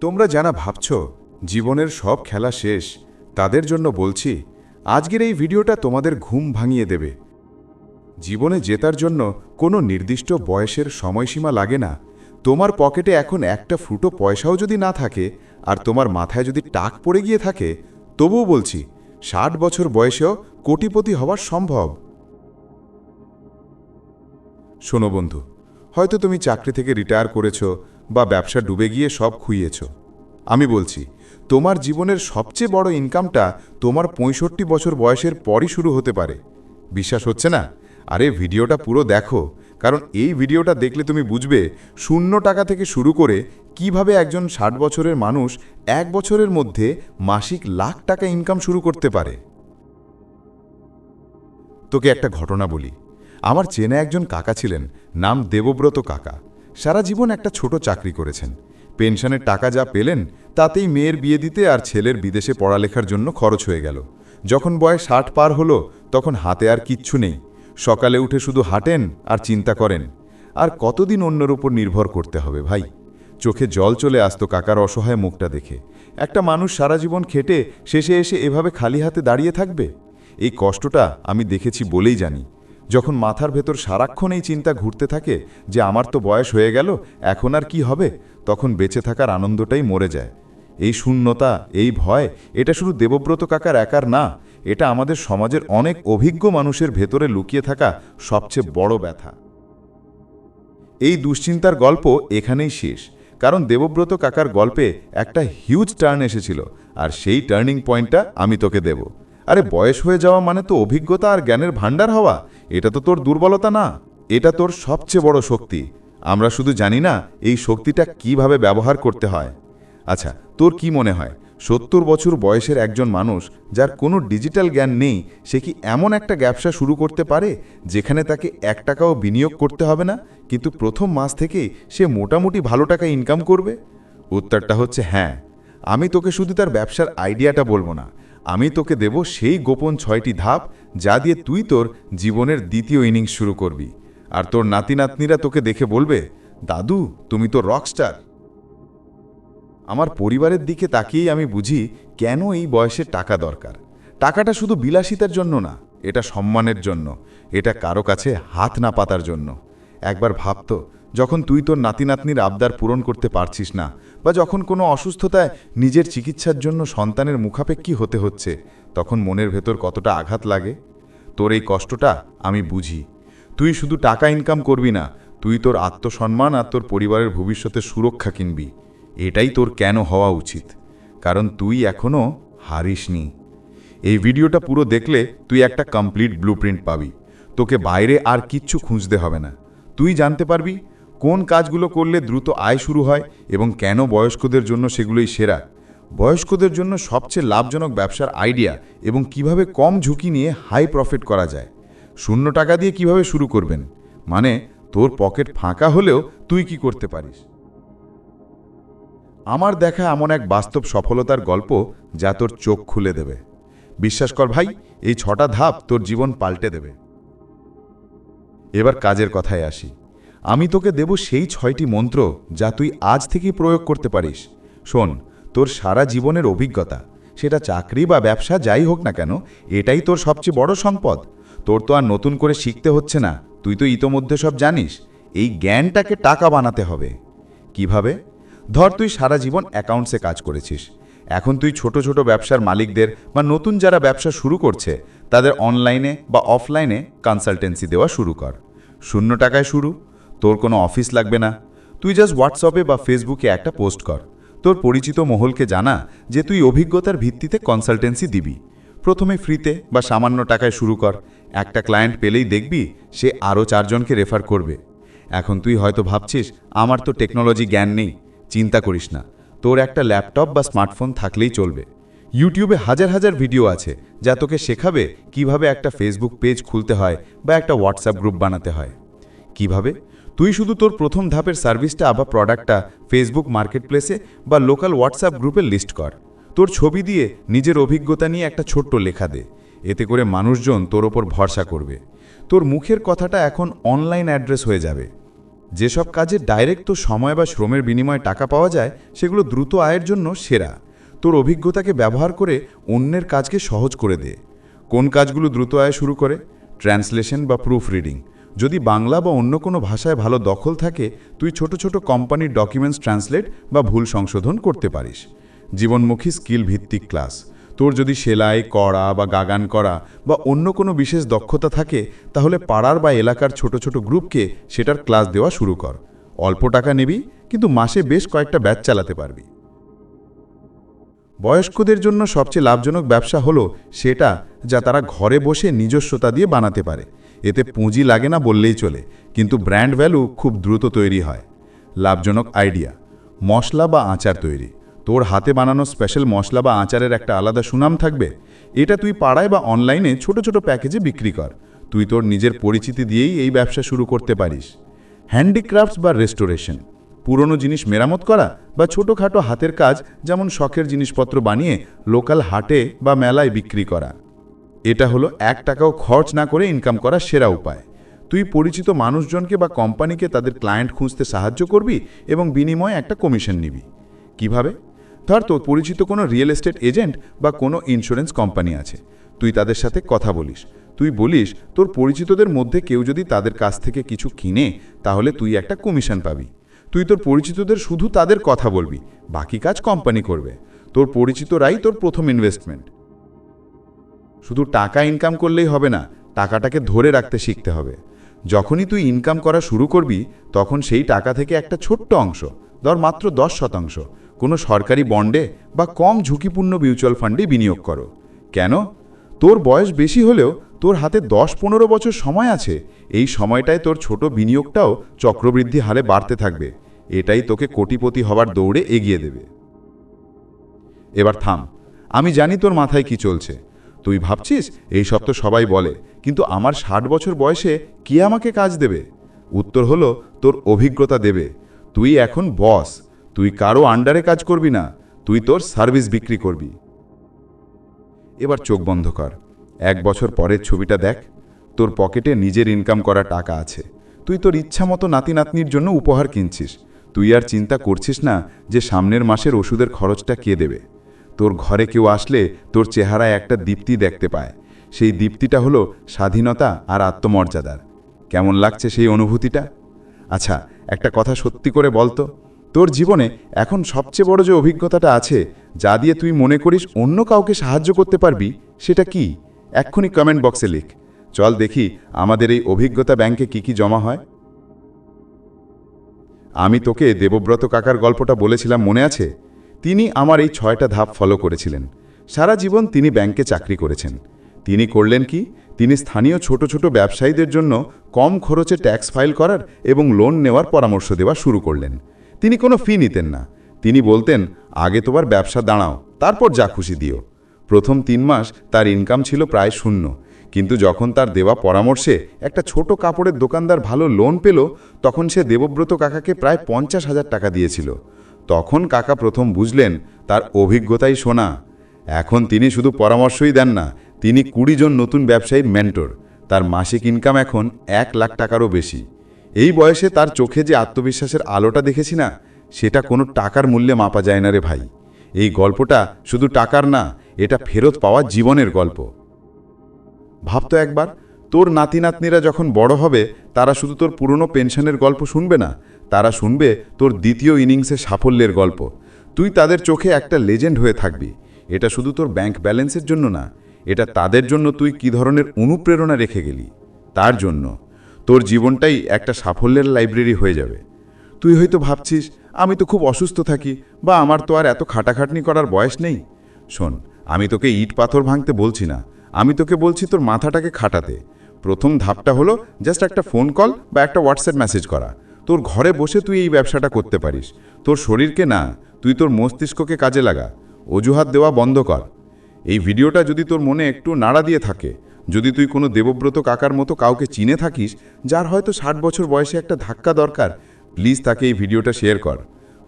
তোমরা যারা ভাবছ জীবনের সব খেলা শেষ, তাদের জন্য বলছি, আজকের এই ভিডিওটা তোমাদের ঘুম ভাঙিয়ে দেবে। জীবনে জেতার জন্য কোনো নির্দিষ্ট বয়সের সময়সীমা লাগে না। তোমার পকেটে এখন একটা ফুটো পয়সাও যদি না থাকে, আর তোমার মাথায় যদি টাক পড়ে গিয়ে থাকে, তবুও বলছি, ষাট বছর বয়সেও কোটিপতি হওয়া সম্ভব। শোনো বন্ধু, হয়তো তুমি চাকরি থেকে রিটায়ার করেছ বা ব্যবসা ডুবে গিয়ে সব খুইয়েছ। আমি বলছি, তোমার জীবনের সবচেয়ে বড় ইনকামটা তোমার পঁয়ষট্টি বছর বয়সের পরই শুরু হতে পারে। বিশ্বাস হচ্ছে না? আরে ভিডিওটা পুরো দেখো, কারণ এই ভিডিওটা দেখলে তুমি বুঝবে শূন্য টাকা থেকে শুরু করে কীভাবে একজন ষাট বছরের মানুষ এক বছরের মধ্যে মাসিক লাখ টাকা ইনকাম শুরু করতে পারে। তোকে একটা ঘটনা বলি। আমার চেনা একজন কাকা ছিলেন, নাম দেবব্রত কাকা। সারা জীবন একটা ছোট চাকরি করেছেন। পেনশনের টাকা যা পেলেন, তাতেই মেয়ের বিয়ে দিতে আর ছেলের বিদেশে পড়ালেখার জন্য খরচ হয়ে গেল। যখন বয়স ষাট পার হলো, তখন হাতে আর কিচ্ছু নেই। সকালে উঠে শুধু হাঁটেন আর চিন্তা করেন, আর কতদিন অন্যের উপর নির্ভর করতে হবে ভাই? চোখে জল চলে আসতো কাকার অসহায় মুখটা দেখে। একটা মানুষ সারা জীবন খেটে, শেষে এসে এভাবে খালি হাতে দাঁড়িয়ে থাকবে? এই কষ্টটা আমি দেখেছি বলেই জানি। যখন মাথার ভেতর সারাক্ষণ এই চিন্তা ঘুরতে থাকে যে আমার তো বয়স হয়ে গেল, এখন আর কি হবে? তখন বেঁচে থাকার আনন্দটাই মরে যায়। এই শূন্যতা, এই ভয়, এটা শুধু দেবব্রত কাকার একার না, এটা আমাদের সমাজের অনেক অভিজ্ঞ মানুষের ভেতরে লুকিয়ে থাকা সবচেয়ে বড় ব্যথা। এই দুশ্চিন্তার গল্প এখানেই শেষ, কারণ দেবব্রত কাকার গল্পে একটা হিউজ টার্ন এসেছিল, আর সেই টার্নিং পয়েন্টটা আমি তোকে দেব। আরে বয়স হয়ে যাওয়া মানে তো অভিজ্ঞতা আর জ্ঞানের ভাণ্ডার হওয়া এটা তো তোর দুর্বলতা না, এটা তোর সবচেয়ে বড় শক্তি। আমরা শুধু জানি না এই শক্তিটা কীভাবে ব্যবহার করতে হয়। আচ্ছা তোর কি মনে হয়? সত্তর বছর বয়সের একজন মানুষ যার কোনো ডিজিটাল জ্ঞান নেই, সে কি এমন একটা ব্যবসা শুরু করতে পারে যেখানে তাকে এক টাকাও বিনিয়োগ করতে হবে না, কিন্তু প্রথম মাস থেকে সে মোটামুটি ভালো টাকা ইনকাম করবে? উত্তরটা হচ্ছে হ্যাঁ। আমি তোকে শুধু তার ব্যবসার আইডিয়াটা বলব না। আমি তোকে দেব সেই গোপন ছয়টি ধাপ যা দিয়ে তুই তোর জীবনের দ্বিতীয় ইনিংস শুরু করবি। আর তোর নাতি নাতনিরা তোকে দেখে বলবে, দাদু, তুমি তো রকস্টার। আমার পরিবারের দিকে তাকিয়েই আমি বুঝি কেন এই বয়সে টাকা দরকার। টাকাটা শুধু বিলাসিতার জন্য না, এটা সম্মানের জন্য, এটা কারও কাছে হাত না পাতার জন্য। একবার ভাবতো যখন তুই তোর নাতি নাতনির আবদার পূরণ করতে পারছিস না, বা যখন কোনো অসুস্থতায় নিজের চিকিৎসার জন্য সন্তানের মুখাপেক্ষী হতে হচ্ছে, তখন মনের ভেতর কতটা আঘাত লাগে? তোর এই কষ্টটা আমি বুঝি। তুই শুধু টাকা ইনকাম করবি না, তুই তোর আত্মসম্মান আর তোর পরিবারের ভবিষ্যতের সুরক্ষা কিনবি। এটাই তোর কেন হওয়া উচিত? কারণ তুই এখনও হারিসনি। এই ভিডিওটা পুরো দেখলে তুই একটা কমপ্লিট ব্লুপ্রিন্ট পাবি। তোকে বাইরে আর কিচ্ছু খুঁজতে হবে না। তুই জানতে পারবি কোন কাজগুলো করলে দ্রুত আয় শুরু হয় এবং কেন বয়স্কদের জন্য সেগুলোই সেরা। বয়স্কদের জন্য সবচেয়ে লাভজনক ব্যবসার আইডিয়া এবং কীভাবে কম ঝুঁকি নিয়ে হাই প্রফিট করা যায়। শূন্য টাকা দিয়ে কীভাবে শুরু করবেন? মানে তোর পকেট ফাঁকা হলেও তুই কি করতে পারিস? আমার দেখা এমন এক বাস্তব সফলতার গল্প যা তোর চোখ খুলে দেবে। বিশ্বাস কর ভাই, এই ছটা ধাপ তোর জীবন পাল্টে দেবে। এবার কাজের কথায় আসি। আমি তোকে দেব সেই ছয়টি মন্ত্র যা তুই আজ থেকেই প্রয়োগ করতে পারিস। শোন তোর সারা জীবনের অভিজ্ঞতা। সেটা চাকরি বা ব্যবসা যাই হোক না কেন, এটাই তোর সবচেয়ে বড় সম্পদ। তোর তো আর নতুন করে শিখতে হচ্ছে না। তুই তো ইতোমধ্যে সব জানিস। এই জ্ঞানটাকে টাকা বানাতে হবে। কীভাবে? ধর তুই সারা জীবন অ্যাকাউন্টসে কাজ করেছিস। এখন তুই ছোট ছোট ব্যবসার মালিকদের বা নতুন যারা ব্যবসা শুরু করছে, তাদের অনলাইনে বা অফলাইনে কনসালটেন্সি দেওয়া শুরু কর। শূন্য টাকায় শুরু। তোর কোনো অফিস লাগবে না। তুই জাস্ট হোয়াটসঅ্যাপে বা ফেসবুকে একটা পোস্ট কর। তোর পরিচিত মহলকে জানা যে তুই অভিজ্ঞতার ভিত্তিতে কনসালটেন্সি দিবি। প্রথমে ফ্রিতে বা সামান্য টাকায় শুরু কর। একটা ক্লায়েন্ট পেলেই দেখবি সে আরও চারজনকে রেফার করবে। এখন তুই হয়তো ভাবছিস, আমার তো টেকনোলজি জ্ঞান নেই। চিন্তা করিস না। তোর একটা ল্যাপটপ বা স্মার্টফোন থাকলেই চলবে। ইউটিউবে হাজার হাজার ভিডিও আছে যা তোকে শেখাবে কীভাবে একটা ফেসবুক পেজ খুলতে হয় বা একটা হোয়াটসঅ্যাপ গ্রুপ বানাতে হয়। কীভাবে? তুই শুধু তোর প্রথম ধাপের সার্ভিসটা বা প্রোডাক্টটা ফেসবুক মার্কেটপ্লেসে বা লোকাল হোয়াটসঅ্যাপ গ্রুপে লিস্ট কর। তোর ছবি দিয়ে নিজের অভিজ্ঞতা নিয়ে একটা ছোট্ট লেখা দে। এতে করে মানুষজন তোর ওপর ভরসা করবে। তোর মুখের কথাটা এখন অনলাইন অ্যাড্রেস হয়ে যাবে। যেসব কাজে ডাইরেক্ট তো সময় বা শ্রমের বিনিময়ে টাকা পাওয়া যায়, সেগুলো দ্রুত আয়ের জন্য সেরা। তোর অভিজ্ঞতাকে ব্যবহার করে অন্যের কাজকে সহজ করে দে। কোন কাজগুলো দ্রুত আয় শুরু করে? ট্রান্সলেশন বা প্রুফ রিডিং যদি বাংলা বা অন্য কোনো ভাষায় ভালো দখল থাকে, তুই ছোট ছোট কোম্পানির ডকুমেন্টস ট্রান্সলেট বা ভুল সংশোধন করতে পারিস। জীবনমুখী স্কিল ভিত্তিক ক্লাস তোর যদি সেলাই করা বা গাগান করা বা অন্য কোনো বিশেষ দক্ষতা থাকে, তাহলে পাড়ার বা এলাকার ছোট ছোট গ্রুপকে সেটার ক্লাস দেওয়া শুরু কর। অল্প টাকা নিবি, কিন্তু মাসে বেশ কয়েকটা ব্যাচ চালাতে পারবি। বয়স্কদের জন্য সবচেয়ে লাভজনক ব্যবসা হলো সেটা যা তারা ঘরে বসে নিজস্বতা দিয়ে বানাতে পারে। এতে পুঁজি লাগে না বললেই চলে, কিন্তু ব্র্যান্ড ভ্যালু খুব দ্রুত তৈরি হয়। লাভজনক আইডিয়া মশলা বা আচার তৈরি। তোর হাতে বানানো স্পেশাল মশলা বা আচারের একটা আলাদা সুনাম থাকবে। এটা তুই পাড়ায় বা অনলাইনে ছোট ছোট প্যাকেজে বিক্রি কর। তুই তোর নিজের পরিচিতি দিয়েই এই ব্যবসা শুরু করতে পারিস। হ্যান্ডিক্রাফটস বা রেস্টোরেশন পুরনো জিনিস মেরামত করা বা ছোটোখাটো হাতের কাজ যেমন শখের জিনিসপত্র বানিয়ে লোকাল হাটে বা মেলায় বিক্রি করা। এটা হলো এক টাকাও খরচ না করে ইনকাম করার সেরা উপায়। তুই পরিচিত মানুষজনকে বা কোম্পানিকে তাদের ক্লায়েন্ট খুঁজতে সাহায্য করবি এবং বিনিময়ে একটা কমিশন নিবি। কীভাবে? ধর তোর পরিচিত কোনো রিয়েল এস্টেট এজেন্ট বা কোনো ইন্স্যুরেন্স কোম্পানি আছে। তুই তাদের সাথে কথা বলিস। তুই বলিস, তোর পরিচিতদের মধ্যে কেউ যদি তাদের কাছ থেকে কিছু কিনে, তাহলে তুই একটা কমিশন পাবি। তুই তোর পরিচিতদের শুধু তাদের কথা বলবি, বাকি কাজ কোম্পানি করবে। তোর পরিচিতরাই তোর প্রথম ইনভেস্টমেন্ট শুধু টাকা ইনকাম করলেই হবে না, টাকাটাকে ধরে রাখতে শিখতে হবে। যখনই তুই ইনকাম করা শুরু করবি, তখন সেই টাকা থেকে একটা ছোট্ট অংশ, ধর মাত্র দশ শতাংশ, কোনো সরকারি বন্ডে বা কম ঝুঁকিপূর্ণ মিউচুয়াল ফান্ডে বিনিয়োগ করো। কেন? তোর বয়স বেশি হলেও তোর হাতে দশ পনেরো বছর সময় আছে, এই সময়টায় তোর ছোট বিনিয়োগটাও চক্রবৃদ্ধি হারে বাড়তে থাকবে, এটাই তোকে কোটিপতি হবার দৌড়ে এগিয়ে দেবে। এবার থাম, আমি জানি তোর মাথায় কি চলছে তুই ভাবছিস? এই সব তো সবাই বলে। কিন্তু আমার ষাট বছর বয়সে কে আমাকে কাজ দেবে? উত্তর হলো, তোর অভিজ্ঞতা দেবে। তুই এখন বস। তুই কারও আন্ডারে কাজ করবি না। তুই তোর সার্ভিস বিক্রি করবি। এবার চোখ বন্ধ কর। এক বছর পরের ছবিটা দেখ। তোর পকেটে নিজের ইনকাম করা টাকা আছে। তুই তোর ইচ্ছা মতো নাতি নাতনির জন্য উপহার কিনছিস। তুই আর চিন্তা করছিস না যে সামনের মাসের ওষুধের খরচটা কে দেবে। তোর ঘরে কেউ আসলে তোর চেহারায় একটা দীপ্তি দেখতে পায়। সেই দীপ্তিটা হলো স্বাধীনতা আর আত্মমর্যাদার। কেমন লাগছে সেই অনুভূতিটা? আচ্ছা একটা কথা সত্যি করে বলতো তোর জীবনে এখন সবচেয়ে বড় যে অভিজ্ঞতাটা আছে, যা দিয়ে তুই মনে করিস অন্য কাউকে সাহায্য করতে পারবি, সেটা কি? এক্ষুনি কমেন্ট বক্সে লিখ। চল দেখি আমাদের এই অভিজ্ঞতা ব্যাংকে কি কি জমা হয়। আমি তোকে দেবব্রত কাকার গল্পটা বলেছিলাম, মনে আছে? তিনি আমার এই ছয়টা ধাপ ফলো করেছিলেন। সারা জীবন তিনি ব্যাংকে চাকরি করেছেন। তিনি করলেন কি? তিনি স্থানীয় ছোট ছোট ব্যবসায়ীদের জন্য কম খরচে ট্যাক্স ফাইল করার এবং লোন নেওয়ার পরামর্শ দেওয়া শুরু করলেন। তিনি কোনো ফি নিতেন না। তিনি বলতেন, আগে তোমার ব্যবসা দাঁড়াও, তারপর যা খুশি দিও। প্রথম তিন মাস তার ইনকাম ছিল প্রায় শূন্য। কিন্তু যখন তার দেওয়া পরামর্শে একটা ছোট কাপড়ের দোকানদার ভালো লোন পেল, তখন সে দেবব্রত কাকাকে প্রায় পঞ্চাশ হাজার টাকা দিয়েছিল। তখন কাকা প্রথম বুঝলেন তার অভিজ্ঞতাই শোনা এখন তিনি শুধু পরামর্শই দেন না, তিনি কুড়ি জন নতুন ব্যবসায়ীর মেন্টর তার মাসিক ইনকাম এখন এক লাখ টাকারও বেশি। এই বয়সে তার চোখে যে আত্মবিশ্বাসের আলোটা দেখেছি না, সেটা কোনো টাকার মূল্যে মাপা যায় না রে ভাই। এই গল্পটা শুধু টাকার না, এটা ফেরত পাওয়া জীবনের গল্প। ভাবতো একবার, তোর নাতি নাতনিরা যখন বড় হবে, তারা শুধু তোর পুরনো পেনশনের গল্প শুনবে না তারা শুনবে তোর দ্বিতীয় ইনিংসে সাফল্যের গল্প। তুই তাদের চোখে একটা লেজেন্ড হয়ে থাকবি। এটা শুধু তোর ব্যাংক ব্যালেন্সের জন্য না, এটা তাদের জন্য তুই কি ধরনের অনুপ্রেরণা রেখে গেলি? তার জন্য। তোর জীবনটাই একটা সাফল্যের লাইব্রেরি হয়ে যাবে। তুই হয়তো ভাবছিস, আমি তো খুব অসুস্থ থাকি, বা আমার তো আর এত খাটাখাটনি করার বয়স নেই। শোন, আমি তোকে ইট পাথর ভাঙতে বলছি না। আমি তোকে বলছি তোর মাথাটাকে খাটাতে। প্রথম ধাপটা হলো জাস্ট একটা ফোন কল বা একটা হোয়াটসঅ্যাপ মেসেজ করা। তোর ঘরে বসে তুই এই ব্যবসাটা করতে পারিস। তোর শরীরকে না, তুই তোর মস্তিষ্ককে কাজে লাগা। অজুহাত দেওয়া বন্ধ কর। এই ভিডিওটা যদি তোর মনে একটু নাড়া দিয়ে থাকে, যদি তুই কোনো দেবব্রত কাকার মতো কাউকে চিনে থাকিস, যার হয়তো ষাট বছর বয়সে একটা ধাক্কা দরকার, প্লিজ তাকে এই ভিডিওটা শেয়ার কর।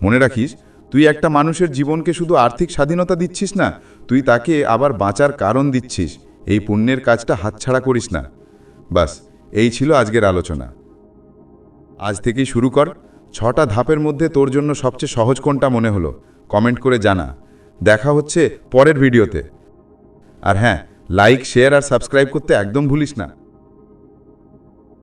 মনে রাখিস, তুই একটা মানুষের জীবনকে শুধু আর্থিক স্বাধীনতা দিচ্ছিস না, তুই তাকে আবার বাঁচার কারণ দিচ্ছিস। এই পুণ্যের কাজটা হাতছাড়া করিস না। বাস, এই ছিল আজকের আলোচনা। আজ থেকেই শুরু কর। ছটা ধাপের মধ্যে তোর জন্য সবচেয়ে সহজ কোনটা মনে হলো? কমেন্ট করে জানা। দেখা হচ্ছে পরের ভিডিওতে। আর হ্যাঁ লাইক শেয়ার আর সাবস্ক্রাইব করতে একদম ভুলিস না।